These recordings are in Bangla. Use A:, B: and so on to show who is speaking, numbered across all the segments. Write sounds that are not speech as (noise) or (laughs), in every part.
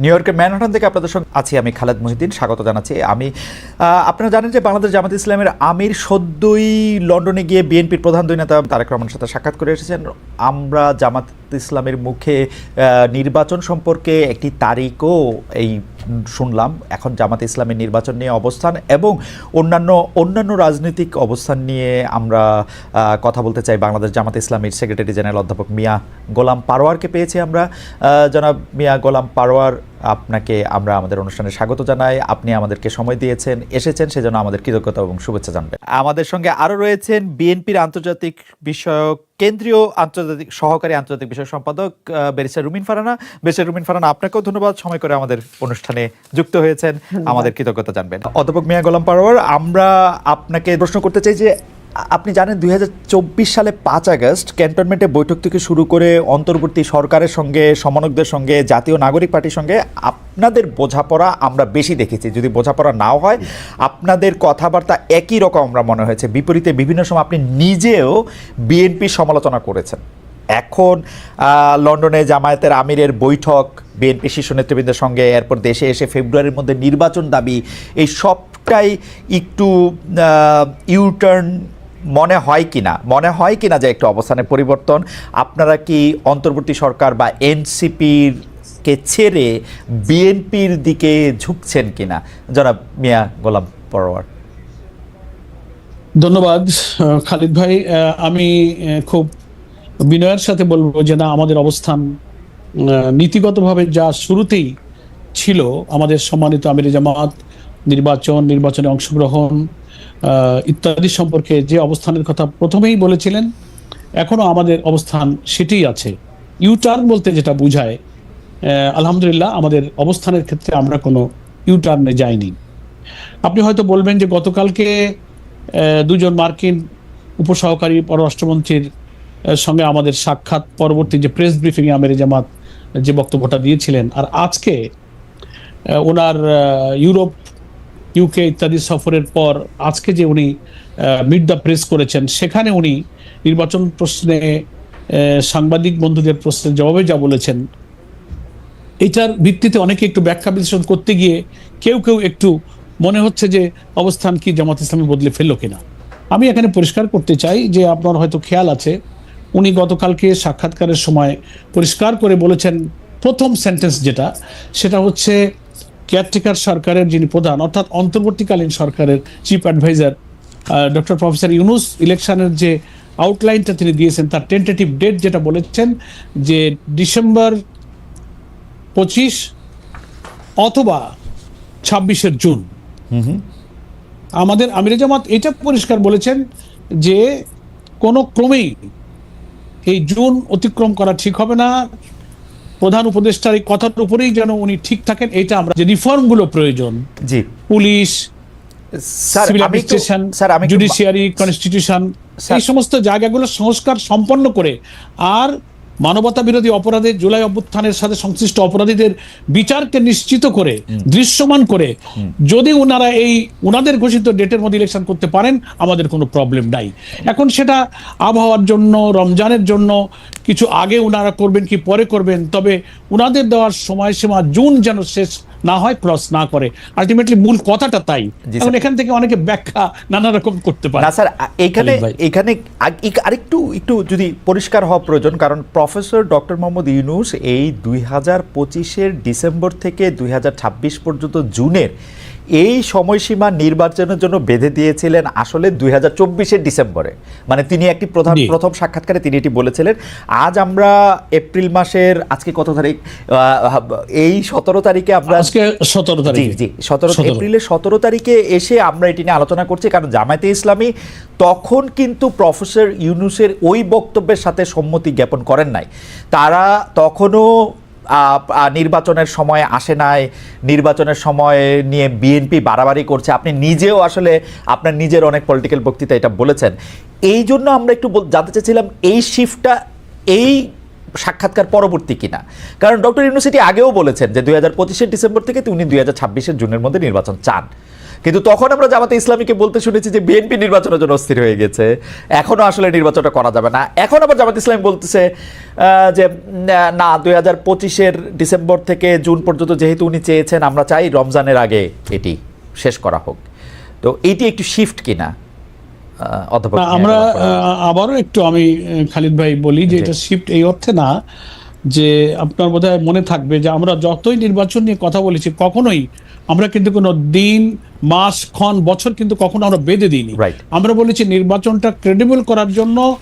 A: নিউ ইয়র্কের ম্যানহাটন থেকে আপনাদের সঙ্গে আছি আমি খালেদ মহিদ্দিন। স্বাগত জানাচ্ছি। আমি আপনারা জানেন যে বাংলাদেশ জামাত ইসলামের আমির সদ্যই লন্ডনে গিয়ে বিএনপির প্রধান দুই নেতা তারেক রহমানের সাথে সাক্ষাৎ করে এসেছেন। আমরা জামাত ইসলামের মুখে নির্বাচন সম্পর্কে একটি তারিখও এই শুনলাম, এখন জামাত ইসলামের নির্বাচন নিয়ে অবস্থান এবং অন্যান্য অন্যান্য রাজনৈতিক অবস্থান নিয়ে আমরা কথা বলতে চাই বাংলাদেশ জামাত ইসলামের সেক্রেটারি জেনারেল অধ্যাপক মিয়া গোলাম পারোয়ারকে পেয়েছি আমরা। জনাব মিয়া গোলাম পারোয়ার আপনাকে আমরা আমাদের অনুষ্ঠানে স্বাগত জানাই। আপনি আমাদেরকে সময় দিয়েছেন এসেছেন সেজন্য আমাদের কৃতজ্ঞতা এবং শুভেচ্ছা জানবেন। আমাদের সঙ্গে আরও রয়েছেন বিএনপির আন্তর্জাতিক বিষয়ক কেন্দ্রীয় আন্তর্জাতিক সহকারী আন্তর্জাতিক বিষয় সম্পাদক ব্যারিস্টার রুমিন ফারানা। ব্যারিস্টার রুমিন ফারানা আপনাকেও ধন্যবাদ। সময় করে আমাদের অনুষ্ঠানে যুক্ত হয়েছেন। আমাদের কৃতজ্ঞতা জানবেন। অধ্যাপক মিয়া গোলাম পারোয়ার আমরা আপনাকে প্রশ্ন করতে চাই যে আপনি জানেন দু হাজার চব্বিশ সালে পাঁচ আগস্ট ক্যান্টনমেন্টে বৈঠক থেকে শুরু করে অন্তর্বর্তী সরকারের সঙ্গে সমন্বয়কদের সঙ্গে, জাতীয় নাগরিক পার্টির সঙ্গে আপনাদের বোঝাপড়া আমরা বেশি দেখেছি। যদি বোঝাপড়া নাও হয়, আপনাদের কথাবার্তা একই রকম আমরা মনে হয়েছে। বিপরীতে বিভিন্ন সময় আপনি নিজেও বিএনপির সমালোচনা করেছেন। এখন লন্ডনে জামায়াতের আমিরের বৈঠক, বিএনপি শীর্ষ নেতৃবৃন্দের সঙ্গে, এরপর দেশে এসে ফেব্রুয়ারির মধ্যে নির্বাচন দাবি, এই সবটাই একটু ইউটার্ন মনে হয় কি না? মনে হয় কি না যে একটু অবস্থানের পরিবর্তন? আপনারা কি অন্তর্বর্তী সরকার বা এনসিপির কে ছেড়ে বিএনপির দিকে ঝুঁকছেন কিনা জনাব মিয়া গোলাম পরোয়ার।
B: ধন্যবাদ খালিদ ভাই। আমি খুব বিনয়ের সাথে বলব যে না, আমাদের অবস্থান নীতিগতভাবে যা শুরুতেই ছিল, আমাদের সম্মানিত আমির জামাত নির্বাচন, নির্বাচনে অংশগ্রহণ ইত্যাদি সম্পর্কে যে অবস্থানের কথা প্রথমেই বলেছিলেন, এখনও আমাদের অবস্থান সেটিই আছে। ইউটার্ন বলতে যেটা বোঝায় আলহামদুলিল্লাহ আমাদের অবস্থানের ক্ষেত্রে আমরা কোনো ইউটার্নে যাইনি। আপনি হয়তো বলবেন যে গতকালকে দুজন মার্কিন উপসহকারী পররাষ্ট্রমন্ত্রীর সঙ্গে আমাদের সাক্ষাৎ পরবর্তী যে প্রেস ব্রিফিং আমের জামাত যে বক্তব্যটা দিয়েছিলেন, আর আজকে ওনার ইউরোপ ইউকে ইত্যাদি সফরের পর আজকে যে উনি মিট দ্য প্রেস করেছেন, সেখানে উনি নির্বাচন প্রশ্নে সাংবাদিক বন্ধুদের প্রশ্নের জবাবে যা বলেছেন, এটার ভিত্তিতে অনেকে একটু ব্যাখ্যা বিশ্লেষণ করতে গিয়ে কেউ কেউ একটু মনে হচ্ছে যে অবস্থান কি জামাত ইসলামী বদলে ফেলল কিনা। আমি এখানে পরিষ্কার করতে চাই যে আপনার হয়তো খেয়াল আছে, উনি গতকালকে সাক্ষাৎকারের সময় পরিষ্কার করে বলেছেন প্রথম সেন্টেন্স যেটা, সেটা হচ্ছে কেয়ারটেকার সরকারের যিনি প্রধান অর্থাৎ অন্তর্বর্তীকালীন সরকারের chief adviser doctor professor Yunus ইলেকশনের যে আউটলাইনটা তিনি দিয়েছেন তার টেন্টেটিভ ডেট যেটা বলেছেন যে ডিসেম্বর পঁচিশ অথবা ছাব্বিশের জুন আমাদের আমির জামাত এটা পরিষ্কার বলেছেন যে কোনো ক্রমেই এই জুন অতিক্রম করা ঠিক হবে না। প্রধান উপদেষ্টার এই কথার উপরেই যেন উনি ঠিক থাকেন এটা আমরা যে রিফর্মগুলো প্রয়োজন।
A: জি।
B: পুলিশ জুডিশিয়ারি কনস্টিটিউশন এই সমস্ত জায়গাগুলো সংস্কার সম্পন্ন করে আর মানবতা বিরোধী অপরাধের জুলাই অভ্যুত্থানের সাথে সংশ্লিষ্ট অপরাধীদের বিচারকে নিশ্চিত করে দৃশ্যমান করে যদি ওনারা এই ওনাদের ঘোষিত ডেটের মধ্যে ইলেকশন করতে পারেন আমাদের কোনো প্রবলেম নাই। এখন সেটা আবহাওয়ার জন্য রমজানের জন্য কিছু আগে ওনারা করবেন কি পরে করবেন তবে ওনাদের দেওয়ার সময়সীমা জুন যেন শেষ না হয় ক্রস না করে। আলটিমেটলি মূল কথাটা তাই। এখন এখান থেকে অনেকে ব্যাখ্যা নানা রকম করতে পারে।
A: না স্যার এখানে এখানে আরেকটু একটু যদি পরিষ্কার হওয়া প্রয়োজন কারণ প্রফেসর ডক্টর মোহাম্মদ ইউনুস এই দুই হাজার পঁচিশের ডিসেম্বর থেকে দুই হাজার ছাব্বিশ পর্যন্ত জুনের এই সময়সীমা নির্বাচনের জন্য বেঁধে দিয়েছিলেন আসলে দুই হাজার চব্বিশের ডিসেম্বরে। মানে তিনি একটি প্রধান প্রথম সাক্ষাৎকারে তিনি এটি বলেছিলেন। আজ আমরা এপ্রিল মাসের আজকে কত তারিখ? আহ, এই সতেরো তারিখে আমরা
B: আজকে সতেরো
A: জি
B: তারিখ।
A: জি সতেরো এপ্রিলের সতেরো তারিখে এসে আমরা এটি নিয়ে আলোচনা করছি কারণ জামায়াতে ইসলামী তখন কিন্তু প্রফেসর ইউনুসের ওই বক্তব্যের সাথে সম্মতি জ্ঞাপন করেন নাই। তারা তখনও নির্বাচনের সময় আসে নাই, নির্বাচনের সময় নিয়ে বিএনপি বাড়াবাড়ি করছে। আপনি নিজেও আসলে আপনার নিজের অনেক পলিটিক্যাল বক্তৃতা এটা বলেছেন। এই জন্য আমরা একটু জানতে চেয়েছিলাম এই শিফটটা এই সাক্ষাৎকার পরবর্তী কিনা। কারণ ডক্টর ইউনিভার্সিটি আগেও বলেছেন যে দুই হাজার ডিসেম্বর থেকে উনি দুই হাজার জুনের মধ্যে নির্বাচন চান। কিন্তু তখন আমরা জামাতে ইসলামীকে বলতে শুনেছি যে বিএনপি নির্বাচনের জন্য অস্থির হয়ে গেছে। এখনও আসলে নির্বাচনটা করা যাবে না। এখন আবার জামাত ইসলামী বলতেছে যে না দুই হাজার পঁচিশের ডিসেম্বর থেকে জুন পর্যন্ত যেহেতু উনি চেয়েছেন আমরা চাই রমজানের আগে এটি শেষ করা হোক। তো এটি একটু শিফট কিনা?
B: আমরা আবারও একটু আমি খালিদ ভাই বলি যে এটা শিফট এই অর্থে না যে আপনার বোধহয় মনে থাকবে যে আমরা যতই নির্বাচন নিয়ে কথা বলেছি কখনোই আমরা কিন্তু কোনো দিন মাস ক্ষণ বছর কিন্তু কখনো আমরা বেঁধে দিইনি. আমরা বলেছি নির্বাচনটা ক্রেডিবল করার জন্য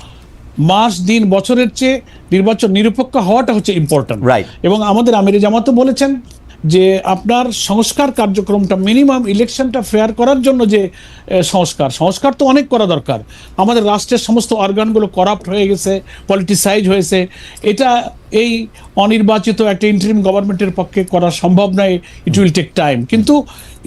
B: মাস দিন বছরের চেয়ে নির্বাচন নিরপেক্ষ হওয়াটা হচ্ছে ইম্পর্টেন্ট. এবং আমাদের আমির জামাতও বলেছেন যে আপনার সংস্কার কার্যক্রমটা মিনিমাম ইলেকশনটা ফেয়ার করার জন্য যে সংস্কার। সংস্কার তো অনেক করা দরকার। আমাদের রাষ্ট্রের সমস্ত অর্গানগুলো করাপ্ট হয়ে গেছে পলিটিসাইজ হয়েছে। এটা এই অনির্বাচিত একটা ইন্টারিম গভর্নমেন্টের পক্ষে করা সম্ভব নয় ইট উইল টেক টাইম কিন্তু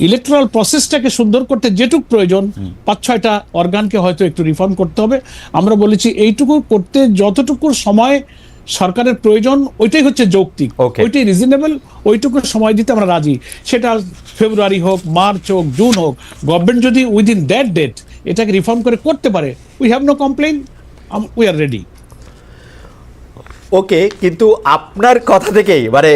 B: ইলেকট্রাল প্রসেসটাকে সুন্দর করতে যেটুক প্রয়োজন পাঁচ ছয়টা অর্গানকে হয়তো একটু রিফর্ম করতে হবে। আমরা বলেছি এইটুকু করতে যতটুকু সময় সরকারের প্রয়োজন ওইটাই হচ্ছে যৌক্তিক. ওইটাই রিজনেবল ওইটুকু সময় দিতে আমরা রাজি। সেটা ফেব্রুয়ারি হোক মার্চ হোক জুন হোক গভর্নমেন্ট যদি উইদিন দ্যাট ডেট এটাকে রিফর্ম করে করতে পারে we have no complain we are ready
A: okay কিন্তু আপনার কথা থেকেই মানে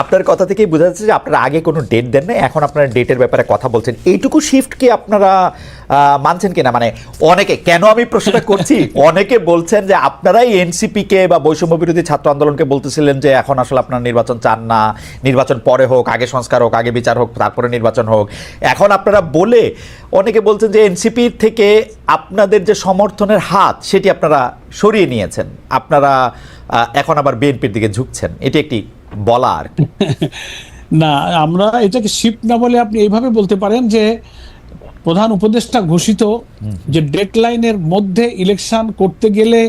A: আপনার কথা থেকেই বোঝা যাচ্ছে যে আপনারা আগে কোনো ডেট দেন না এখন আপনারা ডেটের ব্যাপারে কথা বলছেন। এইটুকু শিফট কি আপনারা মানছেন কিনা? মানে অনেকে, কেন আমি প্রশ্নটা করছি? অনেকে বলছেন যে আপনারাই এনসিপিকে বা বৈষম্য বিরোধী ছাত্র আন্দোলনকে বলতেছিলেন যে এখন আসলে আপনারা নির্বাচন চান না, নির্বাচন পরে হোক, আগে সংস্কার হোক, আগে বিচার হোক, তারপরে নির্বাচন হোক। এখন আপনারা বলে অনেকে বলছেন যে এনসিপি থেকে আপনাদের যে সমর্থনের হাত, সেটি আপনারা সরিয়ে নিয়েছেন। আপনারা এখন আবার বিএনপির দিকে ঝুঁকছেন। এটি একটি বলা আর (laughs)
B: না আমরা এটাকে শিপ না বলে আপনি এইভাবে বলতে পারেন যে প্রধান উপদেষ্টা ঘোষিত যে ডেডলাইনের মধ্যে ইলেকশন করতে গেলে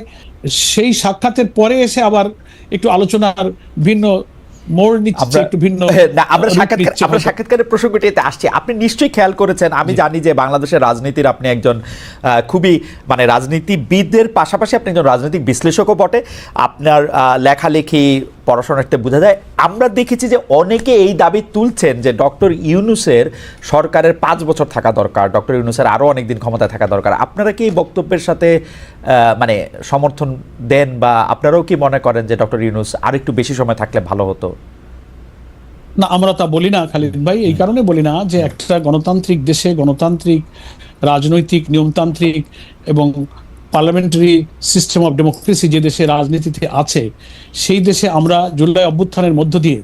B: সেই সাক্ষাতের পরে এসে আবার একটু আলোচনার ভিন্ন মোড় নিচ্ছে একটু ভিন্ন
A: না আমরা সাক্ষাৎকার আমরা সাক্ষাৎকারের প্রসঙ্গটিতে আসছি। আপনি নিশ্চয়ই খেয়াল করেছেন আমি জানি যে বাংলাদেশের রাজনীতির আপনি একজন আহ, খুবই মানে রাজনীতিবিদদের পাশাপাশি আপনি একজন রাজনৈতিক বিশ্লেষকও বটে। আপনার আহ, লেখালেখি পড়াশোনাতে বোঝা যায়। আমরা দেখেছি যে অনেকে এই দাবি তুলছেন যে ডক্টর ইউনুসের সরকারের পাঁচ বছর থাকা দরকার, ডক্টর ইউনুসের আরও অনেক দিন ক্ষমতায় থাকা দরকার। আপনারা কি এই বক্তব্যের সাথে মানে সমর্থন দেন বা আপনারাও কি মনে করেন যে ডক্টর ইউনুস আর একটু বেশি সময় থাকলে ভালো হতো?
B: না, আমরা তা বলি না, খালিদ ভাই। এই কারণে বলি না যে একটা গণতান্ত্রিক দেশে গণতান্ত্রিক, রাজনৈতিক, নিয়মতান্ত্রিক এবং পার্লামেন্টারি সিস্টেম অফ ডেমোক্রেসি যে দেশে রাজনীতিতে আছে সেই দেশে আমরা জুলাই অভ্যুত্থানের মধ্য দিয়ে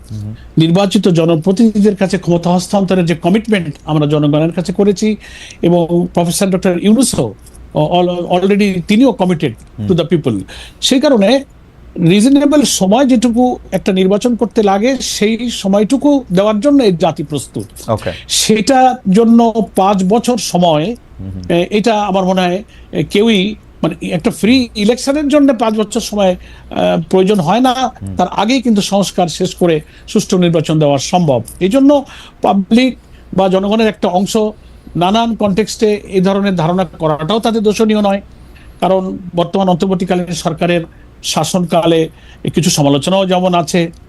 B: নির্বাচিত জনপ্রতিনিধিদের কাছে ক্ষমতা হস্তান্তরের যে কমিটমেন্ট আমরা জনগণের কাছে করেছি এবং প্রফেসর ডক্টর ইউনুসও অলরেডি তিনিও কমিটেড টু দ্য পিপল সেই কারণে রিজনেবল সময় যেটুকু একটা নির্বাচন করতে লাগে সেই সময়টুকু দেওয়ার জন্য এই জাতি প্রস্তুত। সেটার জন্য পাঁচ বছর সময় এটা আমার মনে হয় কেউই মানে একটা ফ্রি ইলেকশনের জন্য পাঁচ বছর সময় প্রয়োজন হয় না। তার আগেই কিন্তু সংস্কার শেষ করে সুষ্ঠু নির্বাচন দেওয়া সম্ভব। এই জন্য পাবলিক বা জনগণের একটা অংশ নানান কনটেক্সটে এই ধরনের ধারণা করাটাও তাদের দোষণীয় নয়। কারণ বর্তমান অন্তর্বর্তীকালীন সরকারের শাসনকালে কিছু সমালোচনাও যেমন আছে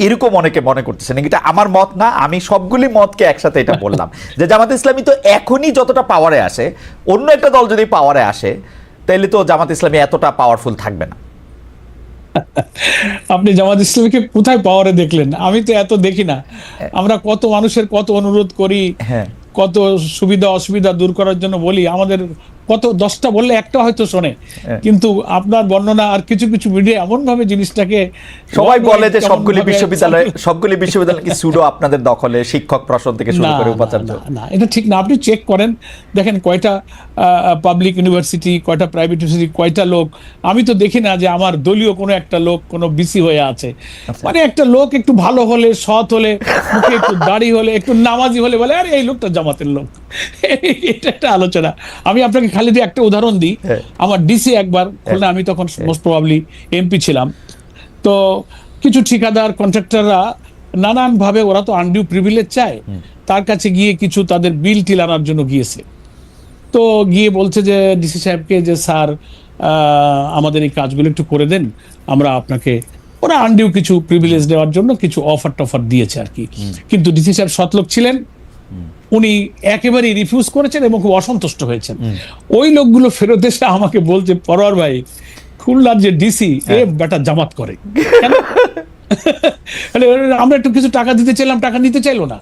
A: এরকম অনেকে মনে করতেছেন এটা আমার মত না আমি সবগুলি মতকে একসাথে এটা বললাম। যে জামাত ইসলামী তো এখনই যতটা পাওয়ারে আসে অন্য একটা দল যদি পাওয়ারে আসে তাহলে তো জামাত ইসলামী এতটা পাওয়ারফুল থাকবে না। (laughs)
B: আপনি জামাত ইসলামীকে কোথায় পাওয়ারে দেখলেন? আমি তো এত দেখি না। আমরা কত মানুষের কত অনুরোধ করি
A: হ্যাঁ।
B: কত সুবিধা অসুবিধা দূর করার জন্য বলি আমাদের কত দশটা বললে একটা হয়তো শোনে।
A: হ্যাঁ।
B: কিন্তু আপনার বর্ণনা আর কিছু কিছু মিডিয়া এমন ভাবে জিনিসটাকে
A: সবাই বলে যে সবগুলি বিশ্ববিদ্যালয় (laughs) সবগুলি বিশ্ববিদ্যালয় কি সুডো আপনাদের দখলে শিক্ষক প্রশ্ন থেকে শুরু করে উপাচার্য?
B: না এটা ঠিক না। আপনি চেক করেন। দেখেন কয়টা পাবলিক ইউনিভার্সিটি কয়টা প্রাইভেট ইউনিভার্সিটি কয়টা লোক? আমি তো দেখি না যে আমার দলীয় কোনো একটা লোক কোনো বিসি হয়ে আছে। মানে একটা লোক একটু ভালো হলে সৎ হলে মুখে একটু দাড়ি হলে একটু নামাজি হলে বলে আরে এই লোকটা জামাতের লোক। (laughs) এটা একটা আলোচনা। আমি আপনাকে খালি দিয়ে একটা উদাহরণ দিই।
A: হ্যাঁ।
B: আমার ডিসি একবার খুলনা আমি তখন মোস্ট প্রবাবলি এমপি ছিলাম। তো কিছু ঠিকাদার কন্ট্রাক্টররা নানান ভাবে ওরা তো আনডিউ প্রিভিলেজ চায়। তার কাছে গিয়ে কিছু তাদের বিল টিল আনার জন্য গিয়েছে। তো গিয়ে বলছে যে ডিসি সাহেবকে যে স্যার আমাদের এই কাজগুলো একটু করে দেন। আমরা আপনাকে ওরা আনডিউ কিছু প্রিভিলেজ দেওয়ার জন্য কিছু অফার টফার দিয়েছে আর কি। কিন্তু ডিসি সাহেব সৎলোক ছিলেন। উনি একেবারেই রিফিউজ করেছেন এবং খুব অসন্তুষ্ট হয়েছেন। ওই লোকগুলো ফেরত এসে আমাকে বলছে পরোয়ার ভাই খুলনার যে ডিসি এ বেটা জামাত করে। (laughs) আমরা একটু কিছু টাকা দিতে চাইলাম টাকা নিতে চাইলো না।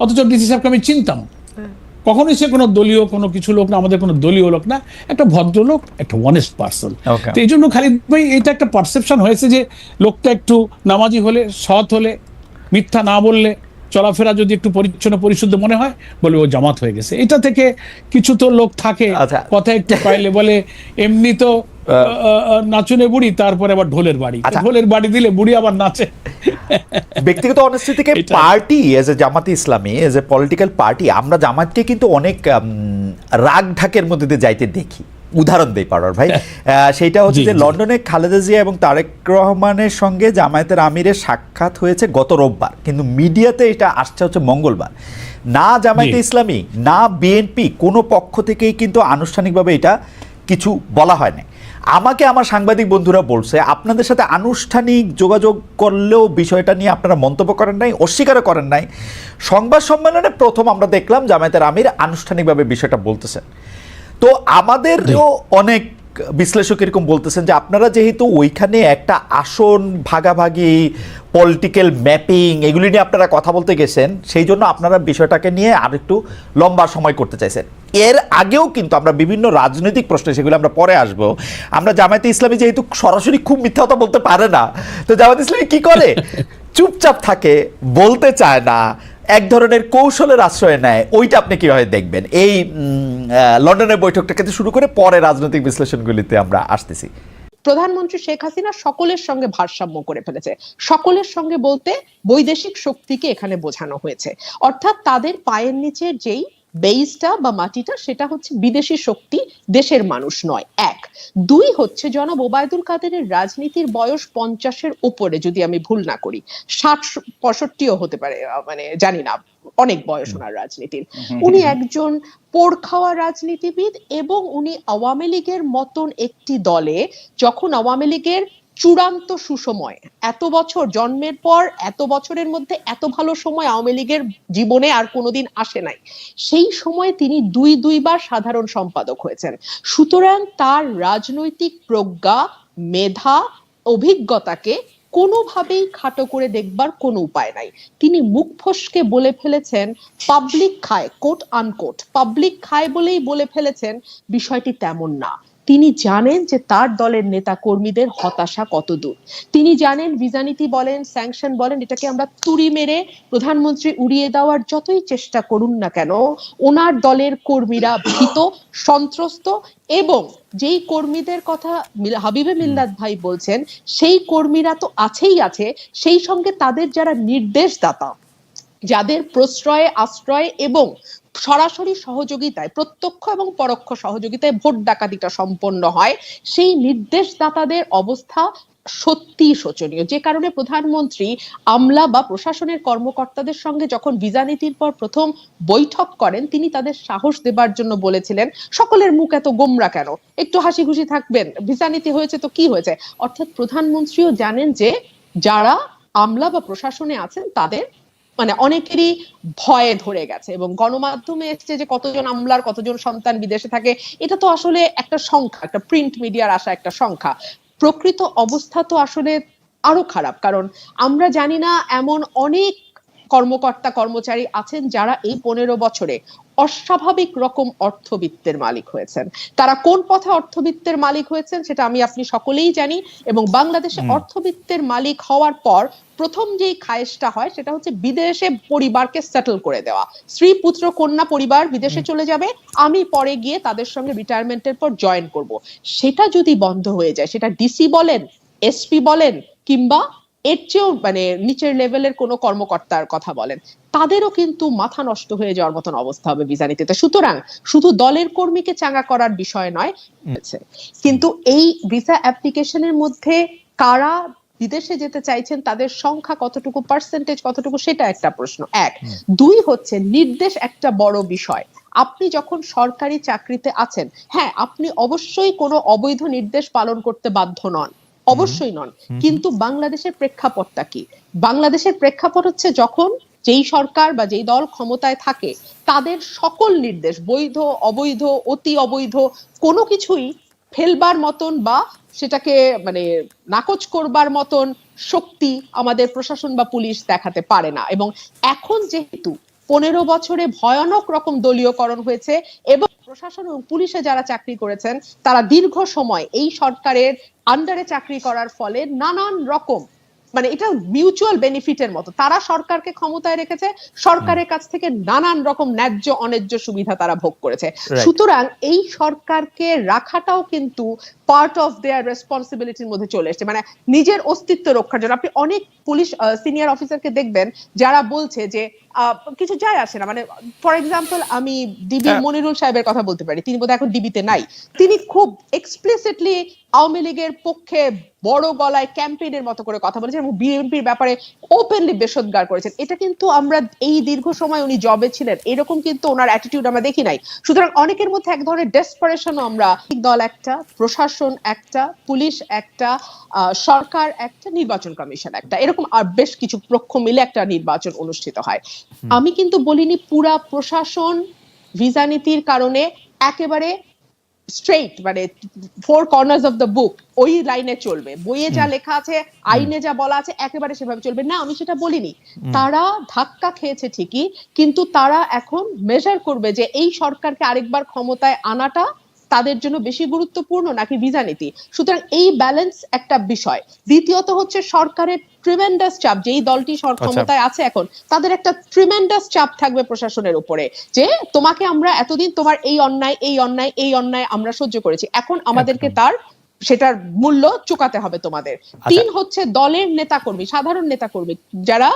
B: অথচ ডিসি সাহেবকে আমি চিনতাম। কখনোই সে কোনো দলীয় কোনো কিছু লোক না আমাদের কোনো দলীয় লোক না একটা ভদ্রলোক একটা অনেস্ট পার্সন তো এই জন্য খালিদ ভাই এটা একটা পারসেপশন হয়েছে যে লোকটা একটু নামাজি হলে সৎ হলে মিথ্যা না বললে চলাফেরা যদি একটু পরিচ্ছন্ন পরিশুদ্ধ মনে হয় বলে ও জামাত হয়ে গেছে। এটা থেকে কিছু তো লোক থাকে
A: আচ্ছা।
B: কথা একটু পাইলে বলে এমনি তো নাচুনে বুড়ি তারপরে আবার ঢোলের বাড়ি।
A: আচ্ছা।
B: ঢোলের বাড়ি দিলে বুড়ি আবার নাচে।
A: ব্যক্তিগত অনেস্টি থেকে পার্টি এজ এ জামাতে ইসলামী এজ এ পলিটিক্যাল পার্টি আমরা জামাতকে কিন্তু অনেক রাগ ঢাকের মধ্যে দিয়ে যাইতে দেখি। উদাহরণ দেই পারার ভাই। সেইটা হচ্ছে যে লন্ডনে খালেদা জিয়া এবং তারেক রহমানের সঙ্গে জামায়াতের আমিরের সাক্ষাৎ হয়েছে গত রোববার। কিন্তু মিডিয়াতে এটা আসছে হচ্ছে মঙ্গলবার। না জামায়াতে ইসলামী না বিএনপি কোনো পক্ষ থেকেই কিন্তু আনুষ্ঠানিকভাবে এটা কিছু বলা হয় না আমাকে আমার সাংবাদিক বন্ধুরা বলছে আপনাদের সাথে আনুষ্ঠানিক যোগাযোগ করলেও বিষয়টা নিয়ে আপনারা মন্তব্য করেন নাই অস্বীকারও করেন নাই। সংবাদ সম্মেলনে প্রথম আমরা দেখলাম জামায়াতের আমির আনুষ্ঠানিকভাবে বিষয়টা বলতেছেন। তো আমাদেরও অনেক বিশ্লেষক এরকম বলতেছেন যে আপনারা যেহেতু ওইখানে একটা আসন ভাগাভাগি পলিটিক্যাল ম্যাপিং এগুলি নিয়ে আপনারা কথা বলতে গেছেন সেই জন্য আপনারা বিষয়টাকে নিয়ে আরেকটু লম্বা সময় করতে চাইছেন। এর আগেও কিন্তু আমরা বিভিন্ন রাজনৈতিক প্রশ্নে সেগুলো আমরা পরে আসব। আমরা জামায়াতে ইসলামী যেহেতু সরাসরি খুব মিথ্যা কথা বলতে পারে না তো জামায়াতে ইসলামী কি করে? (laughs) চুপচাপ থাকে বলতে চায় না এক ধরনের কৌশলের আশ্রয় নেয়, ওইটা আপনি কীভাবে দেখবেন? এই লন্ডনের বৈঠকটা কিন্তু শুরু করে পরে রাজনৈতিক বিশ্লেষণগুলিতে আমরা আসতেছি।
C: প্রধানমন্ত্রী শেখ হাসিনা সকলের সঙ্গে ভারসাম্য করে ফেলেছে। সকলের সঙ্গে বলতে বৈদেশিক শক্তিকে এখানে বোঝানো হয়েছে। অর্থাৎ তাদের পায়ের নিচে যেই বেইসটা বা মাটিটা সেটা হচ্ছে বিদেশি শক্তি দেশের মানুষ নয় এক। দুই হচ্ছে জনাব ওবায়দুল কাদেরের রাজনীতির বয়স পঞ্চাশের উপরে যদি আমি ভুল না করি। ষাট পঁয়ষট্টিও হতে পারে মানে জানি না অনেক বয়স ওনার রাজনীতির। উনি একজন পোড় খাওয়া রাজনীতিবিদ এবং উনি আওয়ামী লীগের মতন একটি দলে যখন আওয়ামী লীগের চূড়ান্ত সুসময়। এত বছর জন্মের পর, এত বছরের মধ্যে এত ভালো সময় আওয়ামী লীগের জীবনে আর কোনোদিন আসে নাই। সেই সময় তিনি দুই, দুইবার সাধারণ সম্পাদক হয়েছেন। সুতরাং তার রাজনৈতিক প্রজ্ঞা, মেধা, অভিজ্ঞতাকে কোনোভাবেই খাটো করে দেখবার কোনো উপায় নাই। তিনি মুখ ফসকে বলে ফেলেছেন, পাবলিক খায় কোট আনকোট পাবলিক খায় বলেই বলে ফেলেছেন, বিষয়টি তেমন না। তিনি জানেন যে তার দলের নেতা কর্মীদের হতাশা কত দূর তিনি জানেন ভিসা নীতি বলেন, স্যাংশন বলেন, এটাকে আমরা তুড়ি মেরে প্রধানমন্ত্রী উড়িয়ে দেওয়ার যতই চেষ্টা করুন না কেন, ওনার দলের কর্মীরা ভীত, সন্ত্রস্ত এবং যেই কর্মীদের কথা হাবিবে মিল্লাদ ভাই বলছেন, সেই কর্মীরা তো আছেই আছে, সেই সঙ্গে তাদের যারা নির্দেশদাতা, যাদের প্রশ্রয়ে, আশ্রয় এবং সরাসরি সহযোগিতায়, প্রত্যক্ষ এবং পরোক্ষ সহযোগিতায় ভোট ডাকাতিটা সম্পন্ন হয়। সেই নির্দেশদাতাদের অবস্থা সত্যি শোচনীয়। যে কারণে প্রধানমন্ত্রী আমলা বা প্রশাসনের কর্মকর্তাদের সঙ্গে যখন ভিসা নীতির পর প্রথম বৈঠক করেন, তিনি তাদের সাহস দেবার জন্য বলেছিলেন, সকলের মুখ এত গোমরা কেন? একটু হাসি খুশি থাকবেন। ভিসা নীতি হয়েছে তো কি হয়েছে? অর্থাৎ প্রধানমন্ত্রীও জানেন যে যারা আমলা বা প্রশাসনে আছেন, তাদের মানে অনেকেরই ভয়ে ধরে গেছে এবং গণমাধ্যমে এসছে যে কতজন আমলার, কতজন সন্তান বিদেশে থাকে, এটা তো আসলে একটা সংখ্যা, একটা প্রিন্ট মিডিয়ার আসা একটা সংখ্যা। প্রকৃত অবস্থা তো আসলে আরও খারাপ, কারণ আমরা জানি না এমন অনেক কর্মকর্তা কর্মচারী আছেন যারা এই পনেরো বছরে অস্বাভাবিক রকম অর্থবিত্তের মালিক হয়েছেন। তারা কোন পথে অর্থবিত্তের মালিক হয়েছেন সেটা আমি আপনি সকলেই জানি এবং বাংলাদেশে অর্থবিত্তের মালিক হওয়ার পর প্রথম যেই খায়েশটা হয় সেটা হচ্ছে বিদেশে পরিবারকে সেটেল করে দেওয়া। স্ত্রী পুত্র কন্যা পরিবার বিদেশে চলে যাবে আমি পরে গিয়ে তাদের সঙ্গে রিটায়ারমেন্টের পর জয়েন করব। সেটা যদি বন্ধ হয়ে যায় সেটা ডিসি বলেন এসপি বলেন কিংবা এর চেয়েও মানে নিচের লেভেলের কোনো কর্মকর্তার কথা বলেন তাদেরও কিন্তু মাথা নষ্ট হয়ে যাওয়ার মতন অবস্থা হবে ভিসা নীতিতে সুতরাং শুধু দলের কর্মীকে চাঙ্গা করার বিষয় নয়। কিন্তু এই ভিসা অ্যাপ্লিকেশনের মধ্যে কারা বিদেশে যেতে চাইছেন তাদের সংখ্যা কতটুকু পার্সেন্টেজ কতটুকু সেটা একটা প্রশ্ন। এক দুই হচ্ছে নির্দেশ একটা বড় বিষয়। আপনি যখন সরকারি চাকরিতে আছেন হ্যাঁ আপনি অবশ্যই কোনো অবৈধ নির্দেশ পালন করতে বাধ্য নন। অবশ্যই নন। কিন্তু বাংলাদেশের প্রেক্ষাপটটা কি? বাংলাদেশের প্রেক্ষাপট হচ্ছে যখন যেই সরকার বা যেই দল ক্ষমতায় থাকে তাদের সকল নির্দেশ বৈধ অবৈধ অতি অবৈধ কোনো কিছুই ফেলবার মতন বা সেটাকে মানে নাকচ করবার মতন শক্তি আমাদের প্রশাসন বা পুলিশ দেখাতে পারে না। এবং এখন যেহেতু পনেরো বছরে ভয়ানক রকম দলীয়করণ হয়েছে এবং প্রশাসন এবং পুলিশে যারা চাকরি করেছেন তারা দীর্ঘ সময় এই সরকারের আন্ডারে চাকরি করার ফলে নানান রকম মানে এটা মিউচুয়াল বেনিফিটের মতো। তারা সরকারকে ক্ষমতায় রেখেছে সরকারের কাছ থেকে নানান রকম ন্যায্য অন্যায্য সুবিধা তারা ভোগ করেছে। সুতরাং এই সরকারকে রাখাটাও কিন্তু পার্ট অফ দেয়ার রেসপন্সিবিলিটির মধ্যে চলে এসেছে। মানে নিজের অস্তিত্ব রক্ষার জন্য। আপনি অনেক পুলিশ সিনিয়র অফিসারকে দেখবেন যারা বলছে যে কিছু যায় আসে না। মানে ফর এক্সাম্পল আমি ডিবি
A: হ্যাঁ।
C: মনিরুল সাহেবের কথা বলতে পারি। তিনি বোধহয় এখন ডিবিতে নাই। তিনি খুব এক্সপ্লিসিটলি আওয়ামী লীগের পক্ষে বড় গলায় ক্যাম্পেইনের মতো করে কথা বলেছেন এবং বিএনপির ব্যাপারে ওপেনলি বেসদগার করেছেন। এটা কিন্তু আমরা এই দীর্ঘ সময় উনি জবে ছিলেন এরকম কিন্তু ওনার অ্যাটিটিউড আমরা দেখি নাই। সুতরাং অনেকের মধ্যে এক ধরনের ডেসপারেশনও আমরা দল একটা প্রশাসন একটা পুলিশ একটা আহ, সরকার একটা নির্বাচন কমিশন একটা। এরকম আর বেশ কিছু পক্ষ মিলে একটা নির্বাচন অনুষ্ঠিত হয়। আমি কিন্তু বলিনি পুরা প্রশাসন ভিসা নীতির কারণে একেবারে স্ট্রেইট মানে four corners of the book ওই লাইনে চলবে। বইয়ে যা লেখা আছে আইনে যা বলা আছে একেবারে সেভাবে চলবে। না আমি সেটা বলিনি। তারা ধাক্কা খেয়েছে ঠিকই কিন্তু তারা এখন মেজার করবে যে এই সরকারকে আরেকবার ক্ষমতায় আনাটা তাদের জন্য বেশি গুরুত্বপূর্ণ নাকি ভিসা নীতি সুতরাং এই ব্যালেন্স একটা বিষয়। দ্বিতীয়ত হচ্ছে সরকারের ট্রিমেন্ডাস চাপ যেই দলটি
A: আচ্ছা।
C: ক্ষমতায় আছে এখন তাদের একটা ট্রিমেন্ডাস চাপ থাকবে প্রশাসনের উপরে। যে তোমাকে আমরা এতদিন তোমার এই অন্যায় এই অন্যায় এই অন্যায় আমরা সহ্য করেছি। এখন আমাদেরকে তার সেটার মূল্য চুকাতে হবে তোমাদের।
A: আচ্ছা।
C: তিন হচ্ছে দলের নেতাকর্মী সাধারণ নেতাকর্মী যারা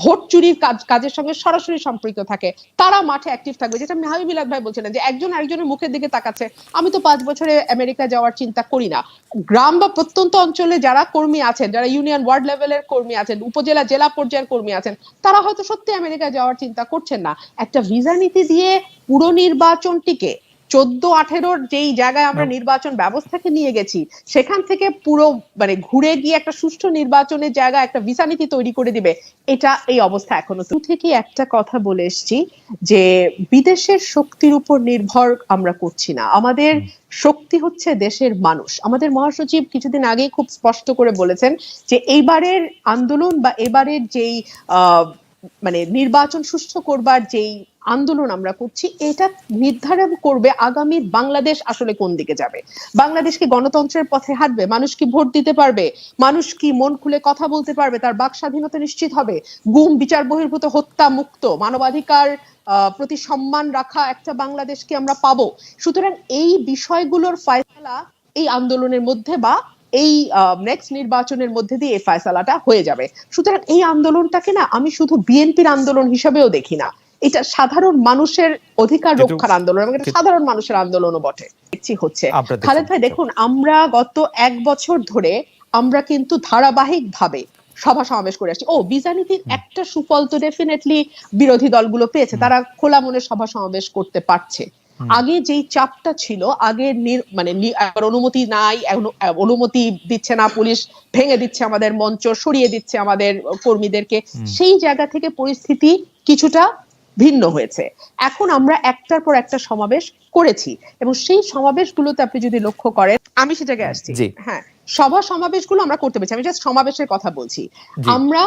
C: ভোট চুরির কাজ, কাজের সঙ্গে সরাসরি সম্পৃক্ত থাকে। তারা মাঠে অ্যাক্টিভ থাকবে, যেটা হাবিব মিলাদ ভাই বলছিলেন যে একজন আরেকজনের মুখের দিকে তাকাচ্ছে। আমি তো পাঁচ বছরে আমেরিকা যাওয়ার চিন্তা করি না। গ্রাম বা প্রত্যন্ত অঞ্চলে যারা কর্মী আছেন, যারা ইউনিয়ন ওয়ার্ড লেভেলের কর্মী আছেন, উপজেলা, জেলা পর্যায়ের কর্মী আছেন, তারা হয়তো সত্যি আমেরিকা যাওয়ার চিন্তা করছেন না। একটা ভিসা নীতি দিয়ে পুরো নির্বাচনটিকে চোদ্দ আঠেরোর যেই জায়গায় আমরা নির্বাচন ব্যবস্থাকে নিয়ে গেছি সেখান থেকে পুরো মানে ঘুরে গিয়ে একটা সুষ্ঠু নির্বাচনের জায়গা একটা ভিসা নীতি তৈরি করে দিবে এটা এই অবস্থা এখনও। থেকে একটা কথা বলে এসছি যে বিদেশের শক্তির উপর নির্ভর আমরা করছি না। আমাদের শক্তি হচ্ছে দেশের মানুষ। আমাদের মহাসচিব কিছুদিন আগেই খুব স্পষ্ট করে বলেছেন যে এইবারের আন্দোলন বা এবারের যেই আহ মানে নির্বাচন সুষ্ঠু করবার যেই আন্দোলন আমরা করছি, এটা নির্ধারণ করবে আগামীর বাংলাদেশ আসলে কোন দিকে যাবে। বাংলাদেশ কি গণতন্ত্রের পথে হাঁটবে? মানুষ কি ভোট দিতে পারবে? মানুষ কি মন খুলে কথা বলতে পারবে? তার বাক স্বাধীনতা নিশ্চিত হবে? গুম, বিচার বহির্ভূত, হত্যা মুক্ত, মানবাধিকার প্রতি সম্মান রাখা একটা বাংলাদেশকে আমরা পাবো? সুতরাং এই বিষয়গুলোর ফয়সালা এই আন্দোলনের মধ্যে বা এই নেক্সট নির্বাচনের মধ্যে দিয়ে এই ফয়সালাটা হয়ে যাবে। সুতরাং এই আন্দোলনটাকে না আমি শুধু বিএনপির আন্দোলন হিসাবেও দেখি না। এটা সাধারণ মানুষের অধিকার রক্ষার আন্দোলন এবং এটা সাধারণ মানুষের আন্দোলনও বটে। দেখছি হচ্ছে। খালেদ ভাই দেখুন আমরা গত এক বছর ধরে আমরা কিন্তু ধারাবাহিক ভাবে সভা সমাবেশ করে আসছি। ও ভিসা নীতির একটা সুফল তো ডেফিনেটলি বিরোধী দলগুলো পেয়েছে। তারা খোলা মনে সভা সমাবেশ করতে পারছে। আগে যেই চাপটা ছিল আগে মানে অনুমতি নাই অনুমতি দিচ্ছে না পুলিশ ভেঙে দিচ্ছে আমাদের মঞ্চ সরিয়ে দিচ্ছে আমাদের কর্মীদেরকে। সেই জায়গা থেকে পরিস্থিতি কিছুটা ভিন্ন হয়েছে। এখন আমরা একটার পর একটা সমাবেশ করেছি এবং সেই সমাবেশগুলোতে আপনি যদি লক্ষ্য করেন আমি সেটাকে আসছি। হ্যাঁ সভা সমাবেশগুলো আমরা করতে পেরেছি। আমি জাস্ট সমাবেশের কথা বলছি। আমরা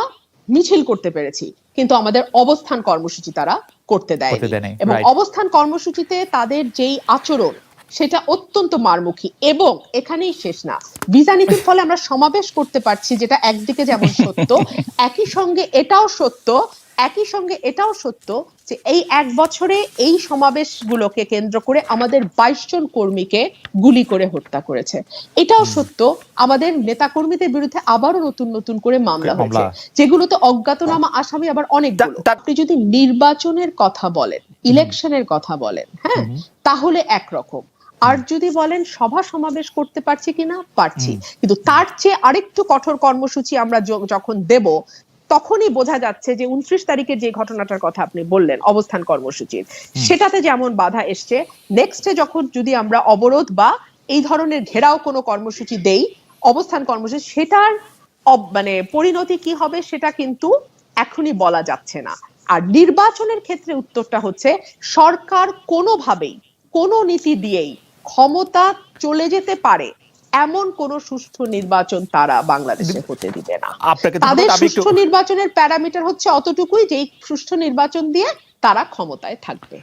C: মিছিল করতে পেরেছি কিন্তু আমাদের অবস্থান কর্মসূচি তারা করতে দেয় এবং অবস্থান কর্মসূচিতে তাদের যেই আচরণ সেটা অত্যন্ত মারমুখী এবং এখানেই শেষ না। ভিসা নীতির ফলে আমরা সমাবেশ করতে পারছি যেটা একদিকে যেমন সত্য (laughs) একই সঙ্গে এটাও সত্য একই সঙ্গে এটাও সত্য যে এই এক বছরে এই সমাবেশগুলোকে কেন্দ্র করে আমাদের বাইশ জন কর্মীকে গুলি করে হত্যা করেছে। এটাও সত্য আমাদের নেতাকর্মীদের বিরুদ্ধে আবারও নতুন নতুন করে মামলা হয়েছে। যেগুলোতে অজ্ঞাতনামা আসামি আবার
A: অনেক
C: আপনি যদি নির্বাচনের কথা বলেন ইলেকশনের কথা বলেন হ্যাঁ তাহলে একরকম। আর যদি বলেন সভা সমাবেশ করতে পারছি কিনা পারছি। কিন্তু তার চেয়ে আরেকটু কঠোর কর্মসূচি আমরা যখন দেব তখনই বোঝা যাচ্ছে যে উনত্রিশ তারিখের যে ঘটনাটার কথা আপনি বললেন অবস্থান কর্মসূচির সেটাতে যেমন বাধা এসছে নেক্সটে যখন যদি আমরা অবরোধ বা এই ধরনের ঘেরাও কোনো কর্মসূচি দেই অবস্থান কর্মসূচি সেটার মানে পরিণতি কি হবে সেটা কিন্তু এখনই বলা যাচ্ছে না। আর নির্বাচনের ক্ষেত্রে উত্তরটা হচ্ছে সরকার কোনোভাবেই কোনো নীতি দিয়েই ক্ষমতা চলে যেতে পারে এমন কোন সুষ্ঠু নির্বাচন তারা বাংলাদেশে হতে দিবে না তাদের। সুষ্ঠু নির্বাচনের প্যারামিটার হচ্ছে অতটুকুই যে সুষ্ঠু নির্বাচন দিয়ে তারা ক্ষমতায় থাকবে